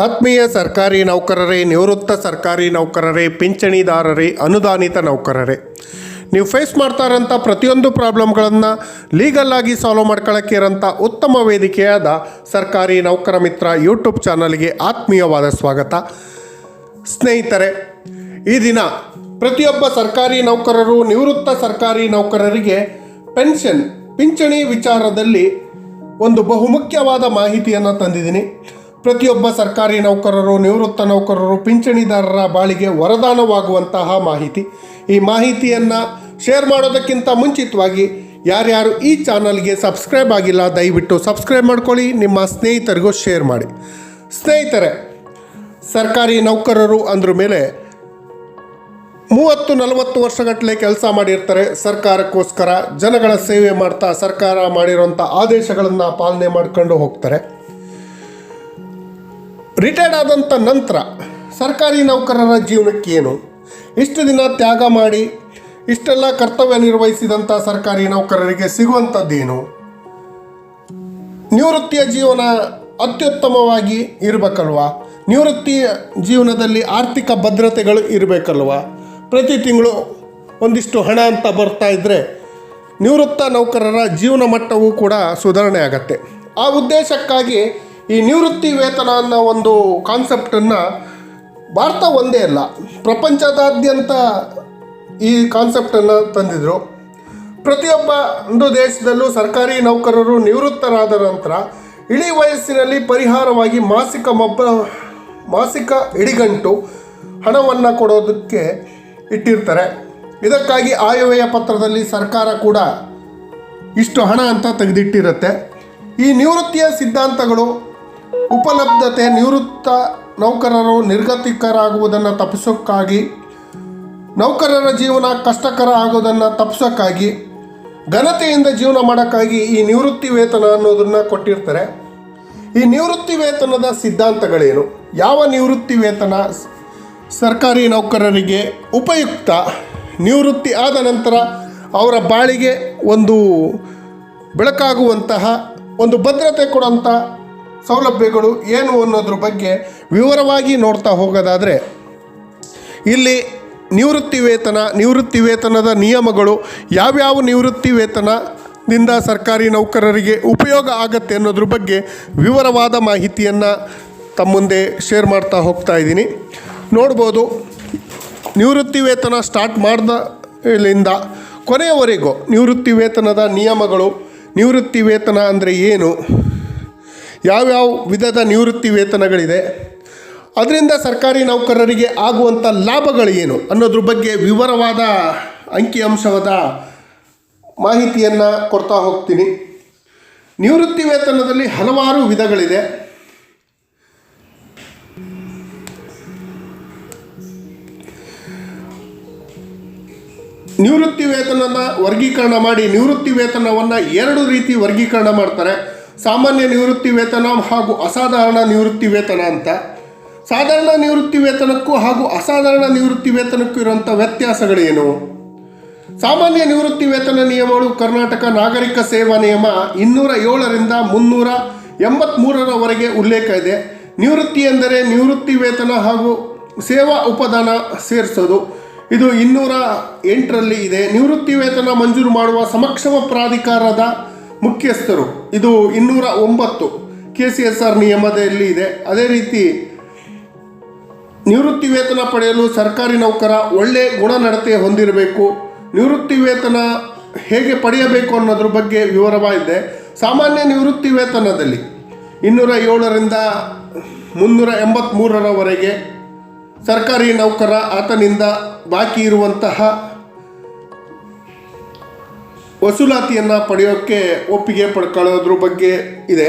ಆತ್ಮೀಯ ಸರ್ಕಾರಿ ನೌಕರರೇ, ನಿವೃತ್ತ ಸರ್ಕಾರಿ ನೌಕರರೇ, ಪಿಂಚಣಿದಾರರೇ, ಅನುದಾನಿತ ನೌಕರರೇ. ನೀವು ಫೇಸ್ ಮಾಡ್ತಾ ಇರೋಂಥ ಪ್ರತಿಯೊಂದು ಪ್ರಾಬ್ಲಮ್ಗಳನ್ನು ಲೀಗಲ್ ಆಗಿ ಸಾಲ್ವ್ ಮಾಡ್ಕೊಳ್ಳೋಕ್ಕೆ ಇರೋಂಥ ಉತ್ತಮ ವೇದಿಕೆಯಾದ ಸರ್ಕಾರಿ ನೌಕರ ಮಿತ್ರ ಯೂಟ್ಯೂಬ್ ಚಾನಲ್ಗೆ ಆತ್ಮೀಯವಾದ ಸ್ವಾಗತ. ಸ್ನೇಹಿತರೆ, ಈ ದಿನ ಪ್ರತಿಯೊಬ್ಬ ಸರ್ಕಾರಿ ನೌಕರರು, ನಿವೃತ್ತ ಸರ್ಕಾರಿ ನೌಕರರಿಗೆ ಪೆನ್ಷನ್ ಪಿಂಚಣಿ ವಿಚಾರದಲ್ಲಿ ಒಂದು ಬಹುಮುಖ್ಯವಾದ ಮಾಹಿತಿಯನ್ನು ತಂದಿದ್ದೀನಿ. ಪ್ರತಿಯೊಬ್ಬ ಸರ್ಕಾರಿ ನೌಕರರು, ನಿವೃತ್ತ ನೌಕರರು, ಪಿಂಚಣಿದಾರರ ಬಾಳಿಗೆ ವರದಾನವಾಗುವಂತಹ ಮಾಹಿತಿ. ಈ ಮಾಹಿತಿಯನ್ನು ಶೇರ್ ಮಾಡೋದಕ್ಕಿಂತ ಮುಂಚಿತವಾಗಿ ಯಾರ್ಯಾರು ಈ ಚಾನಲ್ಗೆ ಸಬ್ಸ್ಕ್ರೈಬ್ ಆಗಿಲ್ಲ, ದಯವಿಟ್ಟು ಸಬ್ಸ್ಕ್ರೈಬ್ ಮಾಡ್ಕೊಳ್ಳಿ, ನಿಮ್ಮ ಸ್ನೇಹಿತರಿಗೂ ಶೇರ್ ಮಾಡಿ. ಸ್ನೇಹಿತರೆ, ಸರ್ಕಾರಿ ನೌಕರರು ಅಂದ್ರ ಮೇಲೆ ಮೂವತ್ತು, ನಲವತ್ತು ವರ್ಷಗಟ್ಟಲೆ ಕೆಲಸ ಮಾಡಿರ್ತಾರೆ. ಸರ್ಕಾರಕ್ಕೋಸ್ಕರ ಜನಗಳ ಸೇವೆ ಮಾಡ್ತಾ ಸರ್ಕಾರ ಮಾಡಿರೋಂಥ ಆದೇಶಗಳನ್ನು ಪಾಲನೆ ಮಾಡ್ಕೊಂಡು ಹೋಗ್ತಾರೆ. ರಿಟೈರ್ಡ್ ಆದಂಥ ನಂತರ ಸರ್ಕಾರಿ ನೌಕರರ ಜೀವನಕ್ಕೆ ಏನು ಇಷ್ಟು ದಿನ ತ್ಯಾಗ ಮಾಡಿ, ಇಷ್ಟೆಲ್ಲ ಕರ್ತವ್ಯ ನಿರ್ವಹಿಸಿದಂಥ ಸರ್ಕಾರಿ ನೌಕರರಿಗೆ ಸಿಗುವಂಥದ್ದೇನು ನಿವೃತ್ತಿಯ ಜೀವನ ಅತ್ಯುತ್ತಮವಾಗಿ ಇರಬೇಕಲ್ವಾ? ನಿವೃತ್ತಿಯ ಜೀವನದಲ್ಲಿ ಆರ್ಥಿಕ ಭದ್ರತೆಗಳು ಇರಬೇಕಲ್ವ? ಪ್ರತಿ ತಿಂಗಳು ಒಂದಿಷ್ಟು ಹಣ ಅಂತ ಬರ್ತಾ ಇದ್ದರೆ ನಿವೃತ್ತ ನೌಕರರ ಜೀವನ ಮಟ್ಟವೂ ಕೂಡ ಸುಧಾರಣೆ ಆಗತ್ತೆ. ಆ ಉದ್ದೇಶಕ್ಕಾಗಿ ಈ ನಿವೃತ್ತಿ ವೇತನ ಅನ್ನೋ ಒಂದು ಕಾನ್ಸೆಪ್ಟನ್ನು ಭಾರತ ಒಂದೇ ಅಲ್ಲ, ಪ್ರಪಂಚದಾದ್ಯಂತ ಈ ಕಾನ್ಸೆಪ್ಟನ್ನು ತಂದಿದ್ರು. ಪ್ರತಿಯೊಬ್ಬ ಒಂದು ದೇಶದಲ್ಲೂ ಸರ್ಕಾರಿ ನೌಕರರು ನಿವೃತ್ತರಾದ ನಂತರ ಇಳಿ ವಯಸ್ಸಿನಲ್ಲಿ ಪರಿಹಾರವಾಗಿ ಮಾಸಿಕ ಮೊಬ್ಬ, ಮಾಸಿಕ ಇಡಿಗಂಟು ಹಣವನ್ನು ಕೊಡೋದಕ್ಕೆ ಇಟ್ಟಿರ್ತಾರೆ. ಇದಕ್ಕಾಗಿ ಆಯವ್ಯಯ ಪತ್ರದಲ್ಲಿ ಸರ್ಕಾರ ಕೂಡ ಇಷ್ಟು ಹಣ ಅಂತ ತೆಗೆದಿಟ್ಟಿರುತ್ತೆ. ಈ ನಿವೃತ್ತಿಯ ಸಿದ್ಧಾಂತಗಳು ಉಪಲಬ್ಧತೆ ನಿವೃತ್ತ ನೌಕರರು ನಿರ್ಗತಿಕರಾಗುವುದನ್ನು ತಪ್ಪಿಸೋಕ್ಕಾಗಿ, ನೌಕರರ ಜೀವನ ಕಷ್ಟಕರ ಆಗೋದನ್ನು ತಪ್ಪಿಸೋಕ್ಕಾಗಿ, ಘನತೆಯಿಂದ ಜೀವನ ಮಾಡೋಕ್ಕಾಗಿ ಈ ನಿವೃತ್ತಿ ವೇತನ ಅನ್ನೋದನ್ನು ಕೊಟ್ಟಿರ್ತಾರೆ. ಈ ನಿವೃತ್ತಿ ವೇತನದ ಸಿದ್ಧಾಂತಗಳೇನು? ಯಾವ ನಿವೃತ್ತಿ ವೇತನ ಸರ್ಕಾರಿ ನೌಕರರಿಗೆ ಉಪಯುಕ್ತ ನಿವೃತ್ತಿ ಆದ ನಂತರ ಅವರ ಬಾಳಿಗೆ ಒಂದು ಬೆಳಕಾಗುವಂತಹ, ಒಂದು ಭದ್ರತೆ ಕೊಡುವಂಥ ಸೌಲಭ್ಯಗಳು ಏನು ಅನ್ನೋದ್ರ ಬಗ್ಗೆ ವಿವರವಾಗಿ ನೋಡ್ತಾ ಹೋಗೋದಾದರೆ, ಇಲ್ಲಿ ನಿವೃತ್ತಿ ವೇತನ ನಿವೃತ್ತಿ ವೇತನದ ನಿಯಮಗಳು ಯಾವ್ಯಾವ ನಿವೃತ್ತಿ ವೇತನದಿಂದ ಸರ್ಕಾರಿ ನೌಕರರಿಗೆ ಉಪಯೋಗ ಆಗತ್ತೆ ಅನ್ನೋದ್ರ ಬಗ್ಗೆ ವಿವರವಾದ ಮಾಹಿತಿಯನ್ನು ತಮ್ಮ ಮುಂದೆ ಶೇರ್ ಮಾಡ್ತಾ ಹೋಗ್ತಾ ಇದ್ದೀನಿ. ನೋಡ್ಬೋದು ನಿವೃತ್ತಿ ವೇತನ ಸ್ಟಾರ್ಟ್ ಮಾಡಿದ ಕೊನೆಯವರೆಗೂ ನಿವೃತ್ತಿ ವೇತನದ ನಿಯಮಗಳು ನಿವೃತ್ತಿ ವೇತನ ಅಂದರೆ ಏನು? ಯಾವ್ಯಾವ ವಿಧದ ನಿವೃತ್ತಿ ವೇತನಗಳಿದೆ? ಅದರಿಂದ ಸರ್ಕಾರಿ ನೌಕರರಿಗೆ ಆಗುವಂಥ ಲಾಭಗಳು ಏನು ಅನ್ನೋದ್ರ ಬಗ್ಗೆ ವಿವರವಾದ ಅಂಕಿಅಂಶವಾದ ಮಾಹಿತಿಯನ್ನು ಕೊಡ್ತಾ ಹೋಗ್ತೀನಿ. ನಿವೃತ್ತಿ ವೇತನದಲ್ಲಿ ಹಲವಾರು ವಿಧಗಳಿದೆ. ನಿವೃತ್ತಿ ವೇತನದ ವರ್ಗೀಕರಣ ಮಾಡಿ ನಿವೃತ್ತಿ ವೇತನವನ್ನು ಎರಡು ರೀತಿ ವರ್ಗೀಕರಣ ಮಾಡ್ತಾರೆ. ಸಾಮಾನ್ಯ ನಿವೃತ್ತಿ ವೇತನ ಹಾಗೂ ಅಸಾಧಾರಣ ನಿವೃತ್ತಿ ವೇತನ ಅಂತ. ಸಾಧಾರಣ ನಿವೃತ್ತಿ ವೇತನಕ್ಕೂ ಹಾಗೂ ಅಸಾಧಾರಣ ನಿವೃತ್ತಿ ವೇತನಕ್ಕೂ ಇರುವಂಥ ವ್ಯತ್ಯಾಸಗಳೇನು? ಸಾಮಾನ್ಯ ನಿವೃತ್ತಿ ವೇತನ ನಿಯಮಗಳು ಕರ್ನಾಟಕ ನಾಗರಿಕ ಸೇವಾ ನಿಯಮ ಇನ್ನೂರ ಏಳರಿಂದ ಮುನ್ನೂರ ಎಂಬತ್ತ್ಮೂರರವರೆಗೆ ಉಲ್ಲೇಖ ಇದೆ. ನಿವೃತ್ತಿ ಎಂದರೆ ನಿವೃತ್ತಿ ವೇತನ ಹಾಗೂ ಸೇವಾ ಉಪದಾನ ಸೇರಿಸೋದು. ಇದು ಇನ್ನೂರ ಎಂಟರಲ್ಲಿ ಇದೆ. ನಿವೃತ್ತಿ ವೇತನ ಮಂಜೂರು ಮಾಡುವ ಸಮಕ್ಷಮ ಪ್ರಾಧಿಕಾರದ ಮುಖ್ಯಸ್ಥರು. ಇದು ಇನ್ನೂರ ಒಂಬತ್ತು ಕೆ ಸಿ ಎಸ್ ಆರ್ ನಿಯಮದಲ್ಲಿ ಇದೆ. ಅದೇ ರೀತಿ ನಿವೃತ್ತಿ ವೇತನ ಪಡೆಯಲು ಸರ್ಕಾರಿ ನೌಕರ ಒಳ್ಳೆ ಗುಣನಡತೆ ಹೊಂದಿರಬೇಕು. ನಿವೃತ್ತಿ ವೇತನ ಹೇಗೆ ಪಡೆಯಬೇಕು ಅನ್ನೋದ್ರ ಬಗ್ಗೆ ವಿವರವಾಗಿದೆ. ಸಾಮಾನ್ಯ ನಿವೃತ್ತಿ ವೇತನದಲ್ಲಿ ಇನ್ನೂರ ಏಳರಿಂದ ಮುನ್ನೂರ ಎಂಬತ್ತ್ಮೂರರವರೆಗೆ ಸರ್ಕಾರಿ ನೌಕರ ಆತನಿಂದ ಬಾಕಿ ಇರುವಂತಹ ವಸೂಲಾತಿಯನ್ನು ಪಡೆಯೋಕ್ಕೆ ಒಪ್ಪಿಗೆ ಪಡ್ಕೊಳ್ಳೋದ್ರ ಬಗ್ಗೆ ಇದೆ.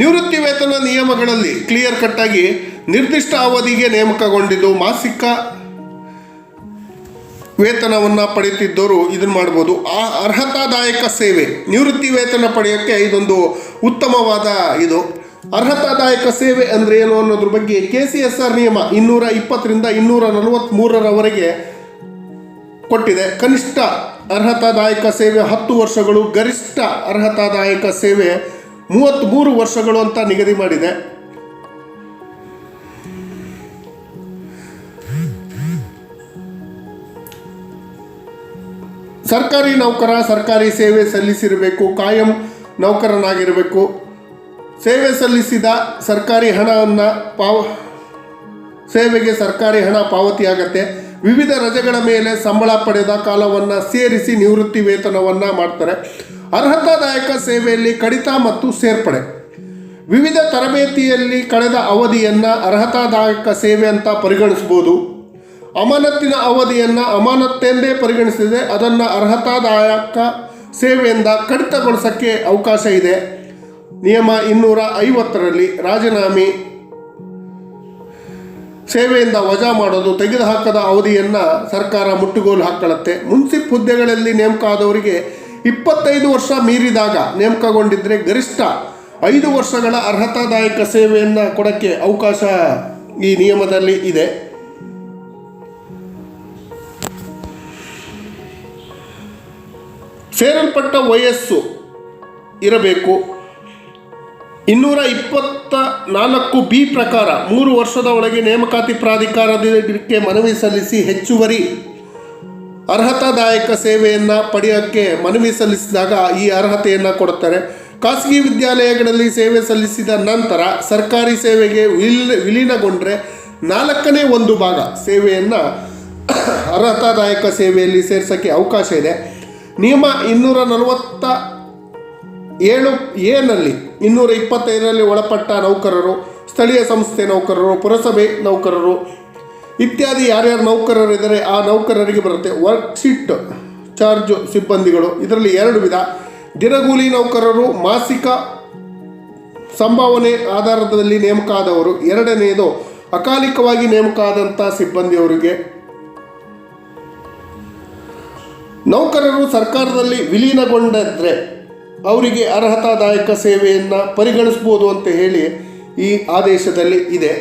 ನಿವೃತ್ತಿ ವೇತನ ನಿಯಮಗಳಲ್ಲಿ ಕ್ಲಿಯರ್ ಕಟ್ಟಾಗಿ ನಿರ್ದಿಷ್ಟ ಅವಧಿಗೆ ನೇಮಕಗೊಂಡಿದ್ದು ಮಾಸಿಕ ವೇತನವನ್ನು ಪಡೆಯುತ್ತಿದ್ದವರು ಇದನ್ನು ಮಾಡ್ಬೋದು. ಆ ಅರ್ಹತಾದಾಯಕ ಸೇವೆ ನಿವೃತ್ತಿ ವೇತನ ಪಡೆಯೋಕ್ಕೆ ಇದೊಂದು ಉತ್ತಮವಾದ ಇದು. ಅರ್ಹತಾದಾಯಕ ಸೇವೆ ಅಂದರೆ ಏನು ಅನ್ನೋದ್ರ ಬಗ್ಗೆ ಕೆ ಸಿ ಎಸ್ ಆರ್ ನಿಯಮ ಇನ್ನೂರ ಇಪ್ಪತ್ತರಿಂದ ಇನ್ನೂರ ನಲವತ್ತ್ಮೂರರವರೆಗೆ ಕೊಟ್ಟಿದೆ. ಕನಿಷ್ಠ ಅರ್ಹತಾದಾಯಕ ಸೇವೆ ಹತ್ತು ವರ್ಷಗಳು, ಗರಿಷ್ಠ ಅರ್ಹತಾದಾಯಕ ಸೇವೆ ಮೂವತ್ತ್ಮೂರು ವರ್ಷಗಳು ಅಂತ ನಿಗದಿ ಮಾಡಿದೆ. ಸರ್ಕಾರಿ ನೌಕರ, ಸರ್ಕಾರಿ ಸೇವೆ ಸಲ್ಲಿಸಿರಬೇಕು, ಕಾಯಂ ನೌಕರನಾಗಿರಬೇಕು. ಸೇವೆ ಸಲ್ಲಿಸಿದ ಸರ್ಕಾರಿ ಹಣವನ್ನು ಪಾವ, ಸೇವೆಗೆ ಸರ್ಕಾರಿ ಹಣ ಪಾವತಿಯಾಗತ್ತೆ. ವಿವಿಧ ರಜೆಗಳ ಮೇಲೆ ಸಂಬಳ ಪಡೆದ ಕಾಲವನ್ನು ಸೇರಿಸಿ ನಿವೃತ್ತಿ ವೇತನವನ್ನು ಮಾಡ್ತಾರೆ. ಅರ್ಹತಾದಾಯಕ ಸೇವೆಯಲ್ಲಿ ಕಡಿತ ಮತ್ತು ಸೇರ್ಪಡೆ. ವಿವಿಧ ತರಬೇತಿಯಲ್ಲಿ ಕಳೆದ ಅವಧಿಯನ್ನು ಅರ್ಹತಾದಾಯಕ ಸೇವೆ ಅಂತ ಪರಿಗಣಿಸ್ಬೋದು ಅಮಾನತ್ತಿನ ಅವಧಿಯನ್ನು ಅಮಾನತ್ತೆಂದೇ ಪರಿಗಣಿಸಿದೆ ಅದನ್ನು ಅರ್ಹತಾದಾಯಕ ಸೇವೆಯಿಂದ ಕಡಿತಗೊಳಿಸೋಕ್ಕೆ ಅವಕಾಶ ಇದೆ. ನಿಯಮ ಇನ್ನೂರ ಐವತ್ತರಲ್ಲಿ ರಾಜೀನಾಮೆ ಸೇವೆಯಿಂದ ವಜಾ ಮಾಡೋದು ತೆಗೆದುಹಾಕದ ಅವಧಿಯನ್ನು ಸರ್ಕಾರ ಮುಟ್ಟುಗೋಲು ಹಾಕೊಳ್ಳುತ್ತೆ ಮುನ್ಸಿಪ್ ಹುದ್ದೆಗಳಲ್ಲಿ ನೇಮಕ ಆದವರಿಗೆ ಇಪ್ಪತ್ತೈದು ವರ್ಷ ಮೀರಿದಾಗ ನೇಮಕಗೊಂಡಿದ್ದರೆ ಗರಿಷ್ಠ ಐದು ವರ್ಷಗಳ ಅರ್ಹತಾದಾಯಕ ಸೇವೆಯನ್ನು ಕೊಡೋಕ್ಕೆ ಅವಕಾಶ ಈ ನಿಯಮದಲ್ಲಿ ಇದೆ. ಸೇರಲ್ಪಟ್ಟ ವಯಸ್ಸು ಇರಬೇಕು. ಇನ್ನೂರ ಇಪ್ಪತ್ತ ನಾಲ್ಕು ಬಿ ಪ್ರಕಾರ ಮೂರು ವರ್ಷದ ಒಳಗೆ ನೇಮಕಾತಿ ಪ್ರಾಧಿಕಾರಕ್ಕೆ ಮನವಿ ಸಲ್ಲಿಸಿ ಹೆಚ್ಚುವರಿ ಅರ್ಹತಾದಾಯಕ ಸೇವೆಯನ್ನು ಪಡೆಯೋಕ್ಕೆ ಮನವಿ ಸಲ್ಲಿಸಿದಾಗ ಈ ಅರ್ಹತೆಯನ್ನು ಕೊಡುತ್ತಾರೆ. ಖಾಸಗಿ ವಿದ್ಯಾಲಯಗಳಲ್ಲಿ ಸೇವೆ ಸಲ್ಲಿಸಿದ ನಂತರ ಸರ್ಕಾರಿ ಸೇವೆಗೆ ವಿಲ್ ವಿಲೀನಗೊಂಡ್ರೆ ನಾಲ್ಕನೇ ಒಂದು ಭಾಗ ಸೇವೆಯನ್ನು ಅರ್ಹತಾದಾಯಕ ಸೇವೆಯಲ್ಲಿ ಸೇರ್ಸೋಕ್ಕೆ ಅವಕಾಶ ಇದೆ. ನಿಯಮ ಇನ್ನೂರ ನಲವತ್ತ ಏಳು ಎನಲ್ಲಿ ಇನ್ನೂರ ಇಪ್ಪತ್ತೈದರಲ್ಲಿ ಒಳಪಟ್ಟ ನೌಕರರು, ಸ್ಥಳೀಯ ಸಂಸ್ಥೆ ನೌಕರರು, ಪುರಸಭೆ ನೌಕರರು ಇತ್ಯಾದಿ ಯಾರ್ಯಾರು ನೌಕರರಿದ್ದರೆ ಆ ನೌಕರರಿಗೆ ಬರುತ್ತೆ ವರ್ಕ್ಶೀಟ್, ಚಾರ್ಜ್ ಸಿಬ್ಬಂದಿಗಳು. ಇದರಲ್ಲಿ ಎರಡು ವಿಧ. ದಿನಗೂಲಿ ನೌಕರರು, ಮಾಸಿಕ ಸಂಭಾವನೆ ಆಧಾರದಲ್ಲಿ ನೇಮಕ ಆದವರು ಎರಡನೆಯದು, ಅಕಾಲಿಕವಾಗಿ ನೇಮಕ ಆದಂಥ ಸಿಬ್ಬಂದಿಯವರಿಗೆ. ನೌಕರರು ಸರ್ಕಾರದಲ್ಲಿ ವಿಲೀನಗೊಂಡಿದ್ರೆ ಅವರಿಗೆ ಅರ್ಹತಾದಾಯಕ ಸೇವೆಯನ್ನು ಪರಿಗಣಿಸ್ಬೋದು ಅಂತ ಹೇಳಿ ಈ ಆದೇಶದಲ್ಲಿ ಇದೆ.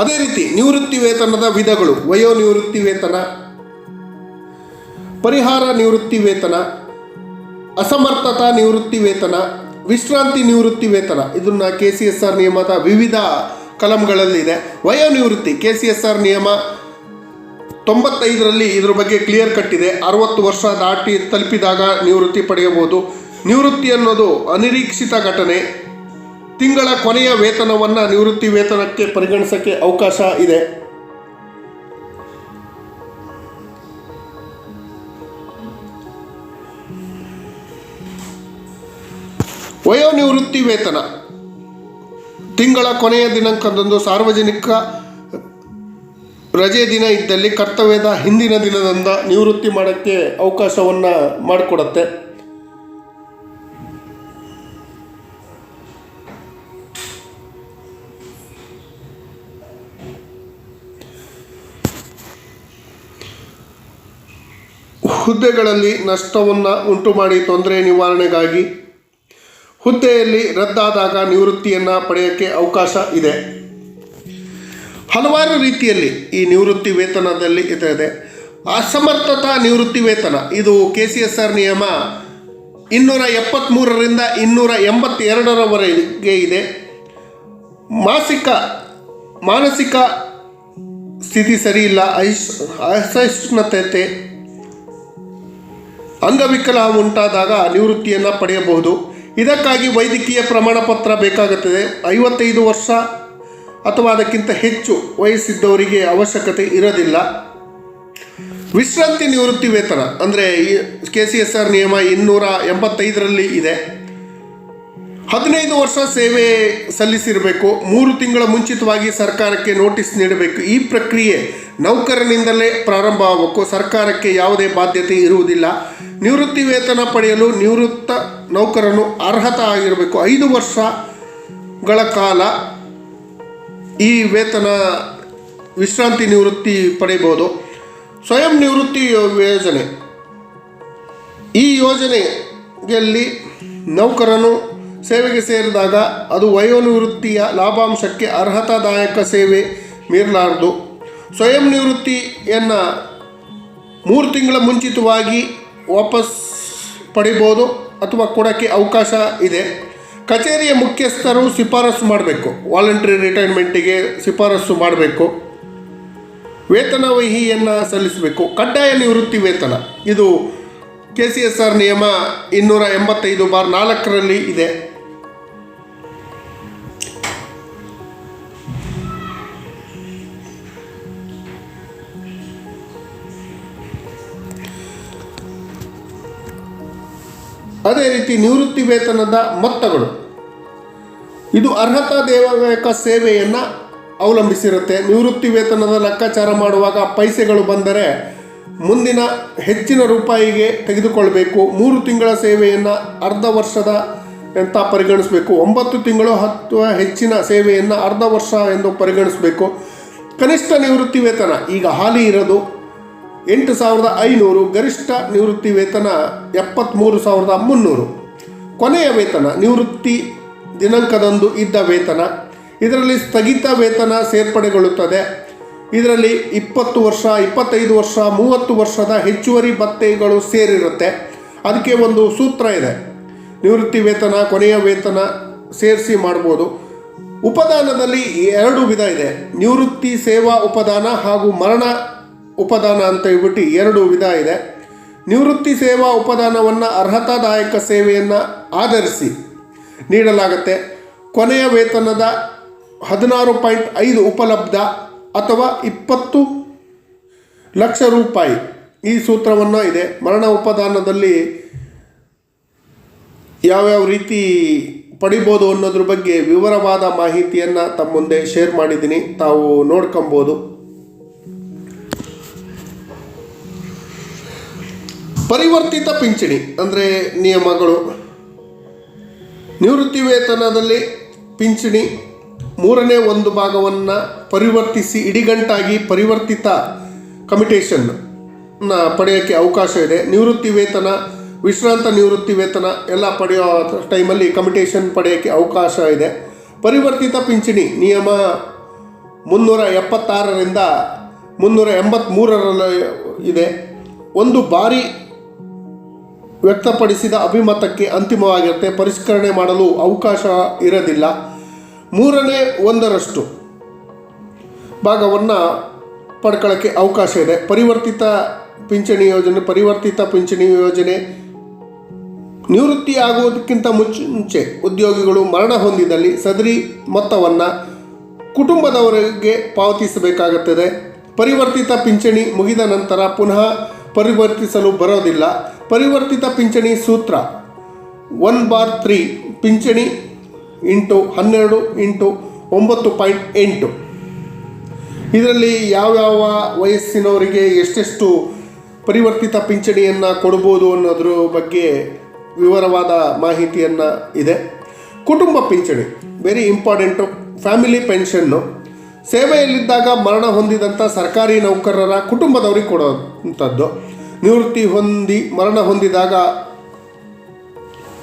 ಅದೇ ರೀತಿ ನಿವೃತ್ತಿ ವೇತನದ ವಿಧಗಳು, ವಯೋ ನಿವೃತ್ತಿ ವೇತನ ಪರಿಹಾರ ನಿವೃತ್ತಿ ವೇತನ ಅಸಮರ್ಥತಾ ನಿವೃತ್ತಿ ವೇತನ ವಿಶ್ರಾಂತಿ ನಿವೃತ್ತಿ ವೇತನ ಇದನ್ನು ಕೆ ಸಿ ಎಸ್ ಆರ್ ನಿಯಮದ ವಿವಿಧ ಕಲಂಗಳಲ್ಲಿದೆ ವಯೋನಿವೃತ್ತಿ ಕೆ ಸಿ ಎಸ್ ಆರ್ ನಿಯಮ ತೊಂಬತ್ತೈದರಲ್ಲಿ ಇದ್ರ ಬಗ್ಗೆ ಕ್ಲಿಯರ್ ಕಟ್ ಇದೆ. ಅರವತ್ತು ವರ್ಷ ದಾಟಿ ತಲುಪಿದಾಗ ನಿವೃತ್ತಿ ಪಡೆಯಬಹುದು. ನಿವೃತ್ತಿ ಅನ್ನೋದು ಅನಿರೀಕ್ಷಿತ ಘಟನೆ. ತಿಂಗಳ ಕೊನೆಯ ವೇತನವನ್ನು ನಿವೃತ್ತಿ ವೇತನಕ್ಕೆ ಪರಿಗಣಿಸೋಕ್ಕೆ ಅವಕಾಶ ಇದೆ. ವಯೋನಿವೃತ್ತಿ ವೇತನ. ತಿಂಗಳ ಕೊನೆಯ ದಿನಾಂಕದಂದು ಸಾರ್ವಜನಿಕ ರಜೆ ದಿನ ಇದ್ದಲ್ಲಿ ಕರ್ತವ್ಯದ ಹಿಂದಿನ ದಿನದಿಂದ ನಿವೃತ್ತಿ ಮಾಡೋಕ್ಕೆ ಅವಕಾಶವನ್ನು ಮಾಡಿಕೊಡುತ್ತೆ. ಹುದ್ದೆಗಳಲ್ಲಿ ನಷ್ಟವನ್ನು ಉಂಟು ಮಾಡಿ ತೊಂದರೆ ನಿವಾರಣೆಗಾಗಿ ಹುದ್ದೆಯಲ್ಲಿ ರದ್ದಾದಾಗ ನಿವೃತ್ತಿಯನ್ನು ಪಡೆಯೋಕ್ಕೆ ಅವಕಾಶ ಇದೆ. ಹಲವಾರು ರೀತಿಯಲ್ಲಿ ಈ ನಿವೃತ್ತಿ ವೇತನದಲ್ಲಿ ಇದೆ ಅಸಮರ್ಥತಾ ನಿವೃತ್ತಿ ವೇತನ. ಇದು ಕೆ ಸಿ ಎಸ್ ಆರ್ ನಿಯಮ ಇನ್ನೂರ ಎಪ್ಪತ್ತ್ಮೂರರಿಂದ ಇನ್ನೂರ ಎಂಬತ್ತೆರಡರವರೆಗೆ ಇದೆ. ಮಾಸಿಕ, ಮಾನಸಿಕ ಸ್ಥಿತಿ ಸರಿಯಿಲ್ಲ ಅಹಿಸ್ ಅಸಹಿಷ್ಣುತೆ, ಅಂಗವಿಕಲ ಉಂಟಾದಾಗ ನಿವೃತ್ತಿಯನ್ನು ಪಡೆಯಬಹುದು. ಇದಕ್ಕಾಗಿ ವೈದ್ಯಕೀಯ ಪ್ರಮಾಣ ಪತ್ರ ಬೇಕಾಗುತ್ತದೆ. ಐವತ್ತೈದು ವರ್ಷ ಅಥವಾ ಅದಕ್ಕಿಂತ ಹೆಚ್ಚು ವಯಸ್ಸಿದ್ದವರಿಗೆ ಅವಶ್ಯಕತೆ ಇರೋದಿಲ್ಲ. ವಿಶ್ರಾಂತಿ ನಿವೃತ್ತಿ ವೇತನ ಅಂದರೆ ಕೆ ಸಿ ಎಸ್ ಆರ್ ನಿಯಮ ಇನ್ನೂರ ಎಂಬತ್ತೈದರಲ್ಲಿ ಇದೆ. ಹದಿನೈದು ವರ್ಷ ಸೇವೆ ಸಲ್ಲಿಸಿರಬೇಕು. ಮೂರು ತಿಂಗಳ ಮುಂಚಿತವಾಗಿ ಸರ್ಕಾರಕ್ಕೆ ನೋಟಿಸ್ ನೀಡಬೇಕು. ಈ ಪ್ರಕ್ರಿಯೆ ನೌಕರನಿಂದಲೇ ಪ್ರಾರಂಭ ಆಗಬೇಕು ಸರ್ಕಾರಕ್ಕೆ ಯಾವುದೇ ಬಾಧ್ಯತೆ ಇರುವುದಿಲ್ಲ. ನಿವೃತ್ತಿ ವೇತನ ಪಡೆಯಲು ನಿವೃತ್ತ ನೌಕರನು ಅರ್ಹತ ಆಗಿರಬೇಕು. ಐದು ವರ್ಷಗಳ ಕಾಲ ಈ ವೇತನ ವಿಶ್ರಾಂತಿ ನಿವೃತ್ತಿ ಪಡೆಯಬಹುದು. ಸ್ವಯಂ ನಿವೃತ್ತಿ ಯೋಜನೆ. ಈ ಯೋಜನೆಯಲ್ಲಿ ನೌಕರನು ಸೇವೆಗೆ ಸೇರಿದಾಗ ಅದು ವಯೋನಿವೃತ್ತಿಯ ಲಾಭಾಂಶಕ್ಕೆ ಅರ್ಹತಾದಾಯಕ ಸೇವೆ ಮೀರಲಾರದು. ಸ್ವಯಂ ನಿವೃತ್ತಿಯನ್ನು ಮೂರು ತಿಂಗಳ ಮುಂಚಿತವಾಗಿ ವಾಪಸ್ ಪಡಿಬೋದು ಅಥವಾ ಕೊಡೋಕ್ಕೆ ಅವಕಾಶ ಇದೆ. ಕಚೇರಿಯ ಮುಖ್ಯಸ್ಥರು ಶಿಫಾರಸು ಮಾಡಬೇಕು. ವಾಲಂಟ್ರಿ ರಿಟೈರ್ಮೆಂಟಿಗೆ ಶಿಫಾರಸು ಮಾಡಬೇಕು. ವೇತನ ವಹಿಯನ್ನು ಸಲ್ಲಿಸಬೇಕು. ಕಡ್ಡಾಯ ನಿವೃತ್ತಿ ವೇತನ. ಇದು ಕೆ ಸಿ ಎಸ್ ಆರ್ ನಿಯಮ ಇನ್ನೂರ ಎಂಬತ್ತೈದು ಬಾರ್ ನಾಲ್ಕರಲ್ಲಿ ಇದೆ. ಅದೇ ರೀತಿ ನಿವೃತ್ತಿ ವೇತನದ ಮೊತ್ತಗಳು. ಇದು ಅರ್ಹತಾ ದೇವಾಲಯಕ ಸೇವೆಯನ್ನು ಅವಲಂಬಿಸಿರುತ್ತೆ. ನಿವೃತ್ತಿ ವೇತನದ ಲೆಕ್ಕಾಚಾರ ಮಾಡುವಾಗ ಪೈಸೆಗಳು ಬಂದರೆ ಮುಂದಿನ ಹೆಚ್ಚಿನ ರೂಪಾಯಿಗೆ ತೆಗೆದುಕೊಳ್ಬೇಕು. ಮೂರು ತಿಂಗಳ ಸೇವೆಯನ್ನು ಅರ್ಧ ವರ್ಷದ ಅಂತ ಪರಿಗಣಿಸಬೇಕು. ಒಂಬತ್ತು ತಿಂಗಳು ಅಥವಾ ಹೆಚ್ಚಿನ ಸೇವೆಯನ್ನು ಅರ್ಧ ವರ್ಷ ಎಂದು ಪರಿಗಣಿಸಬೇಕು. ಕನಿಷ್ಠ ನಿವೃತ್ತಿ ವೇತನ, ಈಗ ಹಾಲಿ ಇರೋದು ಎಂಟು ಸಾವಿರದ ಐನೂರು ಗರಿಷ್ಠ ನಿವೃತ್ತಿ ವೇತನ ಎಪ್ಪತ್ತ್ಮೂರು ಸಾವಿರದ ಮುನ್ನೂರು. ಕೊನೆಯ ವೇತನ ನಿವೃತ್ತಿ ದಿನಾಂಕದಂದು ಇದ್ದ ವೇತನ. ಇದರಲ್ಲಿ ಸ್ಥಗಿತ ವೇತನ ಸೇರ್ಪಡೆಗೊಳ್ಳುತ್ತದೆ. ಇದರಲ್ಲಿ ಇಪ್ಪತ್ತು ವರ್ಷ, ಇಪ್ಪತ್ತೈದು ವರ್ಷ, ಮೂವತ್ತು ವರ್ಷದ ಹೆಚ್ಚುವರಿ ಭತ್ತೆಗಳು ಸೇರಿರುತ್ತೆ. ಅದಕ್ಕೆ ಒಂದು ಸೂತ್ರ ಇದೆ. ನಿವೃತ್ತಿ ವೇತನ, ಕೊನೆಯ ವೇತನ ಸೇರಿಸಿ ಮಾಡ್ಬೋದು. ಉಪದಾನದಲ್ಲಿ ಎರಡು ವಿಧ ಇದೆ. ನಿವೃತ್ತಿ, ಸೇವಾ ಉಪದಾನ ಹಾಗೂ ಮರಣ ಉಪದಾನ ಅಂತ ಹೇಳ್ಬಿಟ್ಟು ಎರಡು ವಿಧ ಇದೆ. ನಿವೃತ್ತಿ ಸೇವಾ ಉಪದಾನವನ್ನು ಅರ್ಹತಾದಾಯಕ ಸೇವೆಯನ್ನು ಆಧರಿಸಿ ನೀಡಲಾಗುತ್ತೆ. ಕೊನೆಯ ವೇತನದ ಹದಿನಾರು ಪಾಯಿಂಟ್ ಐದು ಉಪಲಬ್ಧ ಅಥವಾ ಇಪ್ಪತ್ತು ಲಕ್ಷ ರೂಪಾಯಿ ಈ ಸೂತ್ರವನ್ನು ಇದೆ. ಮರಣ ಉಪದಾನದಲ್ಲಿ ಯಾವ್ಯಾವ ರೀತಿ ಪಡಿಬೋದು ಅನ್ನೋದ್ರ ಬಗ್ಗೆ ವಿವರವಾದ ಮಾಹಿತಿಯನ್ನು ತಮ್ಮ ಮುಂದೆ ಶೇರ್ ಮಾಡಿದ್ದೀನಿ. ತಾವು ನೋಡ್ಕೊಬೋದು. ಪರಿವರ್ತಿತ ಪಿಂಚಣಿ ಅಂದರೆ ನಿಯಮಗಳು. ನಿವೃತ್ತಿ ವೇತನದಲ್ಲಿ ಪಿಂಚಣಿ ಮೂರನೇ ಒಂದು ಭಾಗವನ್ನು ಪರಿವರ್ತಿಸಿ ಇಡಿಗಂಟಾಗಿ ಪರಿವರ್ತಿತ ಕಮಿಟೇಷನ್ನ ಪಡೆಯೋಕ್ಕೆ ಅವಕಾಶ ಇದೆ. ನಿವೃತ್ತಿ ವೇತನ ವಿಶ್ರಾಂತ ನಿವೃತ್ತಿ ವೇತನ ಎಲ್ಲ ಪಡೆಯೋ ಟೈಮಲ್ಲಿ ಕಮಿಟೇಷನ್ ಪಡೆಯೋಕ್ಕೆ ಅವಕಾಶ ಇದೆ. ಪರಿವರ್ತಿತ ಪಿಂಚಣಿ ನಿಯಮ ಮುನ್ನೂರ ಎಪ್ಪತ್ತಾರರಿಂದ ಮುನ್ನೂರ ಎಂಬತ್ತ್ಮೂರರಲ್ಲಿ ಇದೆ. ಒಂದು ಬಾರಿ ವ್ಯಕ್ತಪಡಿಸಿದ ಅಭಿಮತಕ್ಕೆ ಅಂತಿಮವಾಗಿರುತ್ತೆ. ಪರಿಷ್ಕರಣೆ ಮಾಡಲು ಅವಕಾಶ ಇರೋದಿಲ್ಲ. ಮೂರನೇ ಒಂದರಷ್ಟು ಭಾಗವನ್ನು ಪಡ್ಕೊಳ್ಳೋಕ್ಕೆ ಅವಕಾಶ ಇದೆ. ಪರಿವರ್ತಿತ ಪಿಂಚಣಿ ಯೋಜನೆ, ಪರಿವರ್ತಿತ ಪಿಂಚಣಿ ಯೋಜನೆ ನಿವೃತ್ತಿ ಆಗುವುದಕ್ಕಿಂತ ಮುಂಚೆ ಉದ್ಯೋಗಿಗಳು ಮರಣ ಹೊಂದಿದಲ್ಲಿ ಸದರಿ ಮೊತ್ತವನ್ನು ಕುಟುಂಬದವರಿಗೆ ಪಾವತಿಸಬೇಕಾಗುತ್ತದೆ. ಪರಿವರ್ತಿತ ಪಿಂಚಣಿ ಮುಗಿದ ನಂತರ ಪುನಃ ಪರಿವರ್ತಿಸಲು ಬರೋದಿಲ್ಲ. ಪರಿವರ್ತಿತ ಪಿಂಚಣಿ ಸೂತ್ರ. ಒನ್ ಬಾರ್ ತ್ರೀ ಪಿಂಚಣಿ ಇಂಟು ಹನ್ನೆರಡು ಇಂಟು ಒಂಬತ್ತು ಪಾಯಿಂಟ್ ಎಂಟು. ಇದರಲ್ಲಿ ಯಾವ್ಯಾವ ವಯಸ್ಸಿನವರಿಗೆ ಎಷ್ಟೆಷ್ಟು ಪರಿವರ್ತಿತ ಪಿಂಚಣಿಯನ್ನು ಕೊಡ್ಬೋದು ಅನ್ನೋದ್ರ ಬಗ್ಗೆ ವಿವರವಾದ ಮಾಹಿತಿಯನ್ನು ಇದೆ. ಕುಟುಂಬ ಪಿಂಚಣಿ ವೆರಿ ಇಂಪಾರ್ಟೆಂಟು ಫ್ಯಾಮಿಲಿ ಪೆನ್ಷನ್ನು ಸೇವೆಯಲ್ಲಿದ್ದಾಗ ಮರಣ ಹೊಂದಿದಂಥ ಸರ್ಕಾರಿ ನೌಕರರ ಕುಟುಂಬದವರಿಗೆ ಕೊಡುವಂಥದ್ದು ನಿವೃತ್ತಿ ಹೊಂದಿ ಮರಣ ಹೊಂದಿದಾಗ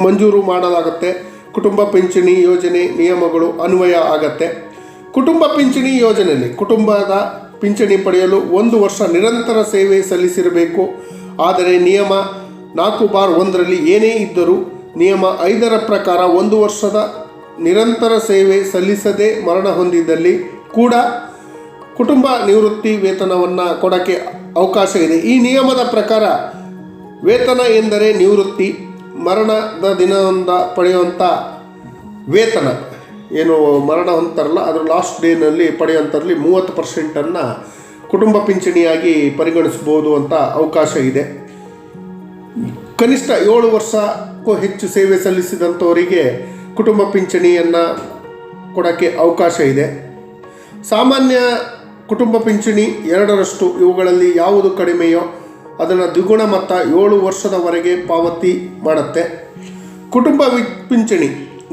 ಮಂಜೂರು ಮಾಡಲಾಗುತ್ತೆ. ಕುಟುಂಬ ಪಿಂಚಣಿ ಯೋಜನೆ ನಿಯಮಗಳು ಅನ್ವಯ ಆಗತ್ತೆ. ಕುಟುಂಬ ಪಿಂಚಣಿ ಯೋಜನೆಯಲ್ಲಿ ಕುಟುಂಬದ ಪಿಂಚಣಿ ಪಡೆಯಲು ಒಂದು ವರ್ಷ ನಿರಂತರ ಸೇವೆ ಸಲ್ಲಿಸಿರಬೇಕು. ಆದರೆ ನಿಯಮ ನಾಲ್ಕು ಬಾರ್ ಒಂದರಲ್ಲಿ ಏನೇ ಇದ್ದರೂ ನಿಯಮ ಐದರ ಪ್ರಕಾರ ಒಂದು ವರ್ಷದ ನಿರಂತರ ಸೇವೆ ಸಲ್ಲಿಸದೆ ಮರಣ ಹೊಂದಿದ್ದಲ್ಲಿ ಕೂಡ ಕುಟುಂಬ ನಿವೃತ್ತಿ ವೇತನವನ್ನು ಕೊಡೋಕ್ಕೆ ಅವಕಾಶ ಇದೆ. ಈ ನಿಯಮದ ಪ್ರಕಾರ ವೇತನ ಎಂದರೆ ನಿವೃತ್ತಿ, ಮರಣದ ದಿನದಿಂದ ಪಡೆಯುವಂಥ ವೇತನ. ಏನು ಮರಣ ಹೊಂತಾರಲ್ಲ ಅದರ ಲಾಸ್ಟ್ ಡೇನಲ್ಲಿ ಪಡೆಯುವಂಥದ್ರಲ್ಲಿ ಮೂವತ್ತು ಪರ್ಸೆಂಟನ್ನು ಕುಟುಂಬ ಪಿಂಚಣಿಯಾಗಿ ಪರಿಗಣಿಸ್ಬೋದು ಅಂತ ಅವಕಾಶ ಇದೆ. ಕನಿಷ್ಠ ಏಳು ವರ್ಷಕ್ಕೂ ಹೆಚ್ಚು ಸೇವೆ ಸಲ್ಲಿಸಿದಂಥವರಿಗೆ ಕುಟುಂಬ ಪಿಂಚಣಿಯನ್ನು ಕೊಡೋಕ್ಕೆ ಅವಕಾಶ ಇದೆ. ಸಾಮಾನ್ಯ ಕುಟುಂಬ ಪಿಂಚಣಿ ಎರಡರಷ್ಟು ಇವುಗಳಲ್ಲಿ ಯಾವುದು ಕಡಿಮೆಯೋ ಅದನ್ನು ದ್ವಿಗುಣ ಮೊತ್ತ ಏಳು ವರ್ಷದವರೆಗೆ ಪಾವತಿ ಮಾಡುತ್ತೆ. ಕುಟುಂಬ ವಿ- ಪಿಂಚಣಿ,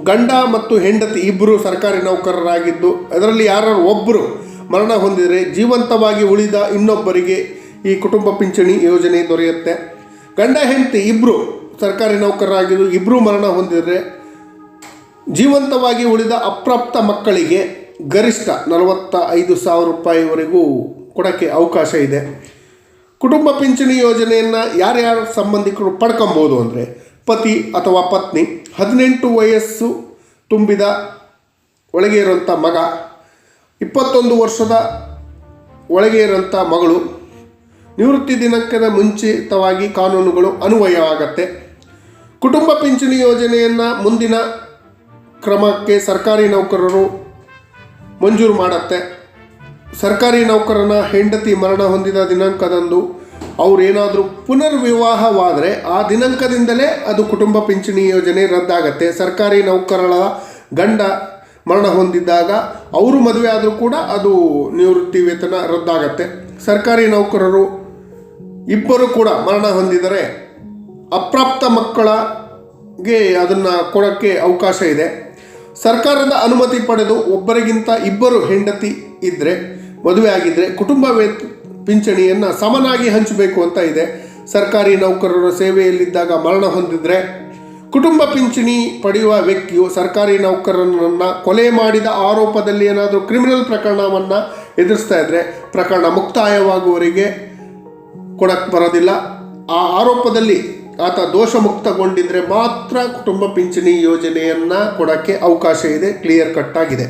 ಗಂಡ ಮತ್ತು ಹೆಂಡತಿ ಇಬ್ಬರು ಸರ್ಕಾರಿ ನೌಕರರಾಗಿದ್ದು ಅದರಲ್ಲಿ ಯಾರು ಒಬ್ಬರು ಮರಣ ಹೊಂದಿದರೆ ಜೀವಂತವಾಗಿ ಉಳಿದ ಇನ್ನೊಬ್ಬರಿಗೆ ಈ ಕುಟುಂಬ ಪಿಂಚಣಿ ಯೋಜನೆ ದೊರೆಯುತ್ತೆ. ಗಂಡ ಹೆಂಡತಿ ಇಬ್ಬರು ಸರ್ಕಾರಿ ನೌಕರರಾಗಿದ್ದು ಇಬ್ಬರು ಮರಣ ಹೊಂದಿದರೆ ಜೀವಂತವಾಗಿ ಉಳಿದ ಅಪ್ರಾಪ್ತ ಮಕ್ಕಳಿಗೆ ಗರಿಷ್ಠ ನಲವತ್ತ ಐದು ಸಾವಿರ ರೂಪಾಯಿವರೆಗೂ ಕೊಡೋಕ್ಕೆ ಅವಕಾಶ ಇದೆ. ಕುಟುಂಬ ಪಿಂಚಣಿ ಯೋಜನೆಯನ್ನು ಯಾರ್ಯಾರ ಸಂಬಂಧಿಕರು ಪಡ್ಕೊಬೋದು ಅಂದರೆ ಪತಿ ಅಥವಾ ಪತ್ನಿ, ಹದಿನೆಂಟು ವಯಸ್ಸು ತುಂಬಿದ ಒಳಗೆ ಇರುವಂಥ ಮಗ, ಇಪ್ಪತ್ತೊಂದು ವರ್ಷದ ಒಳಗೆ ಇರುವಂಥ ಮಗಳು, ನಿವೃತ್ತಿ ದಿನಾಂಕದ ಮುಂಚಿತವಾಗಿ ಕಾನೂನುಗಳು ಅನ್ವಯವಾಗತ್ತೆ. ಕುಟುಂಬ ಪಿಂಚಣಿ ಯೋಜನೆಯನ್ನು ಮುಂದಿನ ಕ್ರಮಕ್ಕೆ ಸರ್ಕಾರಿ ನೌಕರರು ಮಂಜೂರು ಮಾಡುತ್ತೆ. ಸರ್ಕಾರಿ ನೌಕರನ ಹೆಂಡತಿ ಮರಣ ಹೊಂದಿದ ದಿನಾಂಕದಂದು ಅವರೇನಾದರೂ ಪುನರ್ವಿವಾಹವಾದರೆ ಆ ದಿನಾಂಕದಿಂದಲೇ ಅದು ಕುಟುಂಬ ಪಿಂಚಣಿ ಯೋಜನೆ ರದ್ದಾಗತ್ತೆ. ಸರ್ಕಾರಿ ನೌಕರರ ಗಂಡ ಮರಣ ಹೊಂದಿದ್ದಾಗ ಅವರು ಮದುವೆ ಆದರೂ ಕೂಡ ಅದು ನಿವೃತ್ತಿ ವೇತನ ರದ್ದಾಗತ್ತೆ. ಸರ್ಕಾರಿ ನೌಕರರು ಇಬ್ಬರು ಕೂಡ ಮರಣ ಹೊಂದಿದರೆ ಅಪ್ರಾಪ್ತ ಮಕ್ಕಳಿಗೆ ಅದನ್ನು ಕೊಡೋಕ್ಕೆ ಅವಕಾಶ ಇದೆ. ಸರ್ಕಾರದ ಅನುಮತಿ ಪಡೆದು ಒಬ್ಬರಿಗಿಂತ ಇಬ್ಬರು ಹೆಂಡತಿ ಇದ್ದರೆ ಮದುವೆ ಆಗಿದ್ದರೆ ಕುಟುಂಬ ಪಿಂಚಣಿಯನ್ನು ಸಮನಾಗಿ ಹಂಚಬೇಕು ಅಂತ ಇದೆ. ಸರ್ಕಾರಿ ನೌಕರರ ಸೇವೆಯಲ್ಲಿದ್ದಾಗ ಮರಣ ಹೊಂದಿದರೆ ಕುಟುಂಬ ಪಿಂಚಣಿ ಪಡೆಯುವ ವ್ಯಕ್ತಿಯು ಸರ್ಕಾರಿ ನೌಕರನನ್ನು ಕೊಲೆ ಮಾಡಿದ ಆರೋಪದಲ್ಲಿ ಏನಾದರೂ ಕ್ರಿಮಿನಲ್ ಪ್ರಕರಣವನ್ನು ಎದುರಿಸ್ತಾ ಇದ್ದರೆ ಪ್ರಕರಣ ಮುಕ್ತಾಯವಾಗುವವರಿಗೆ ಕೊಡಕ್ಕೆ ಬರೋದಿಲ್ಲ. ಆ ಆರೋಪದಲ್ಲಿ ಆತ ದೋಷ ಮುಕ್ತಗೊಂಡಿದ್ರೆ ಮಾತ್ರ ಕುಟುಂಬ ಪಿಂಚಣಿ ಯೋಜನೆಯನ್ನು ಕೊಡೋಕ್ಕೆ ಅವಕಾಶ ಇದೆ ಕ್ಲಿಯರ್ ಕಟ್ ಆಗಿದೆ.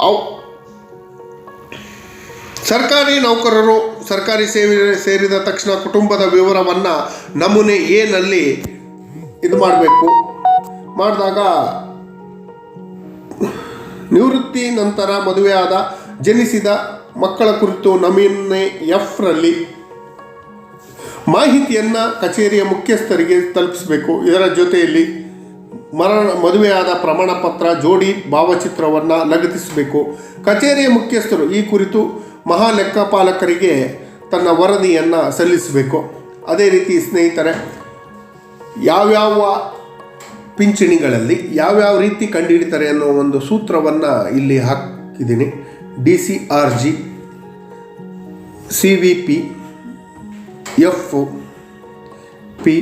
ಅವ್ ಸರ್ಕಾರಿ ನೌಕರರು, ಸರ್ಕಾರಿ ಸೇವೆ ಸೇರಿದ ತಕ್ಷಣ ಕುಟುಂಬದ ವಿವರವನ್ನು ನಮೂನೆ ಏನಲ್ಲಿ ಇದು ಮಾಡಬೇಕು. ಮಾಡಿದಾಗ ನಿವೃತ್ತಿ ನಂತರ ಮದುವೆಯಾದ, ಜನಿಸಿದ ಮಕ್ಕಳ ಕುರಿತು ನಮೂನೆ ಎಫ್ರಲ್ಲಿ ಮಾಹಿತಿಯನ್ನು ಕಚೇರಿಯ ಮುಖ್ಯಸ್ಥರಿಗೆ ತಲುಪಿಸಬೇಕು. ಇದರ ಜೊತೆಯಲ್ಲಿ ಮರಣ, ಮದುವೆಯಾದ ಪ್ರಮಾಣ ಪತ್ರ ಜೋಡಿ ಭಾವಚಿತ್ರವನ್ನು ಲಗತ್ತಿಸಬೇಕು. ಕಚೇರಿಯ ಮುಖ್ಯಸ್ಥರು ಈ ಕುರಿತು ಮಹಾ ಲೆಕ್ಕಪಾಲಕರಿಗೆ ತನ್ನ ವರದಿಯನ್ನು ಸಲ್ಲಿಸಬೇಕು. ಅದೇ ರೀತಿ ಸ್ನೇಹಿತರೆ, ಯಾವ್ಯಾವ ಪಿಂಚಣಿಗಳಲ್ಲಿ ಯಾವ್ಯಾವ ರೀತಿ ಕಂಡುಹಿಡಿತಾರೆ ಅನ್ನೋ ಒಂದು ಸೂತ್ರವನ್ನು ಇಲ್ಲಿ ಹಾಕಿದ್ದೀನಿ. D C R G, C V P F P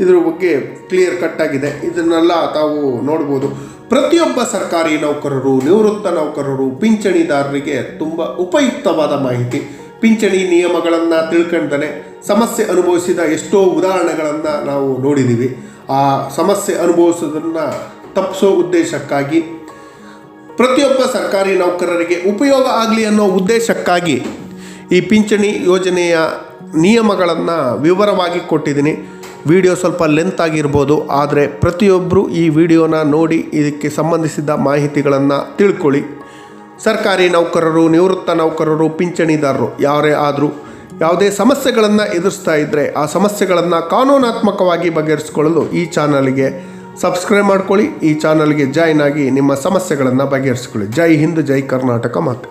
ಇದ್ರ ಬಗ್ಗೆ ಕ್ಲಿಯರ್ ಕಟ್ ಆಗಿದೆ. ಇದನ್ನೆಲ್ಲ ತಾವು ನೋಡ್ಬೋದು. ಪ್ರತಿಯೊಬ್ಬ ಸರ್ಕಾರಿ ನೌಕರರು, ನಿವೃತ್ತ ನೌಕರರು, ಪಿಂಚಣಿದಾರರಿಗೆ ತುಂಬ ಉಪಯುಕ್ತವಾದ ಮಾಹಿತಿ. ಪಿಂಚಣಿ ನಿಯಮಗಳನ್ನು ತಿಳ್ಕೊಂಡನೆ ಸಮಸ್ಯೆ ಅನುಭವಿಸಿದ ಎಷ್ಟೋ ಉದಾಹರಣೆಗಳನ್ನು ನಾವು ನೋಡಿದ್ದೀವಿ ಆ ಸಮಸ್ಯೆ ಅನುಭವಿಸೋದನ್ನು ತಪ್ಪಿಸೋ ಉದ್ದೇಶಕ್ಕಾಗಿ, ಪ್ರತಿಯೊಬ್ಬ ಸರ್ಕಾರಿ ನೌಕರರಿಗೆ ಉಪಯೋಗ ಆಗಲಿ ಅನ್ನೋ ಉದ್ದೇಶಕ್ಕಾಗಿ ಈ ಪಿಂಚಣಿ ಯೋಜನೆಯ ನಿಯಮಗಳನ್ನು ವಿವರವಾಗಿ ಕೊಟ್ಟಿದ್ದೀನಿ. ವಿಡಿಯೋ ಸ್ವಲ್ಪ ಲೆಂತ್ ಆಗಿರ್ಬೋದು, ಆದರೆ ಪ್ರತಿಯೊಬ್ಬರು ಈ ವಿಡಿಯೋನ ನೋಡಿ ಇದಕ್ಕೆ ಸಂಬಂಧಿಸಿದ ಮಾಹಿತಿಗಳನ್ನು ತಿಳ್ಕೊಳ್ಳಿ. ಸರ್ಕಾರಿ ನೌಕರರು, ನಿವೃತ್ತ ನೌಕರರು, ಪಿಂಚಣಿದಾರರು, ಯಾರೇ ಆದರೂ ಯಾವುದೇ ಸಮಸ್ಯೆಗಳನ್ನು ಎದುರಿಸ್ತಾ ಇದ್ದರೆ ಆ ಸಮಸ್ಯೆಗಳನ್ನು ಕಾನೂನಾತ್ಮಕವಾಗಿ ಬಗೆಹರಿಸಿಕೊಳ್ಳಲು ಈ ಚಾನಲ್ಗೆ ಸಬ್ಸ್ಕ್ರೈಬ್ ಮಾಡ್ಕೊಳ್ಳಿ. ಈ ಚಾನಲ್ಗೆ ಜಾಯ್ನ್ ಆಗಿ ನಿಮ್ಮ ಸಮಸ್ಯೆಗಳನ್ನು ಬಗೆಹರಿಸ್ಕೊಳ್ಳಿ. ಜೈ ಹಿಂದ್, ಜೈ ಕರ್ನಾಟಕ ಮಾತು.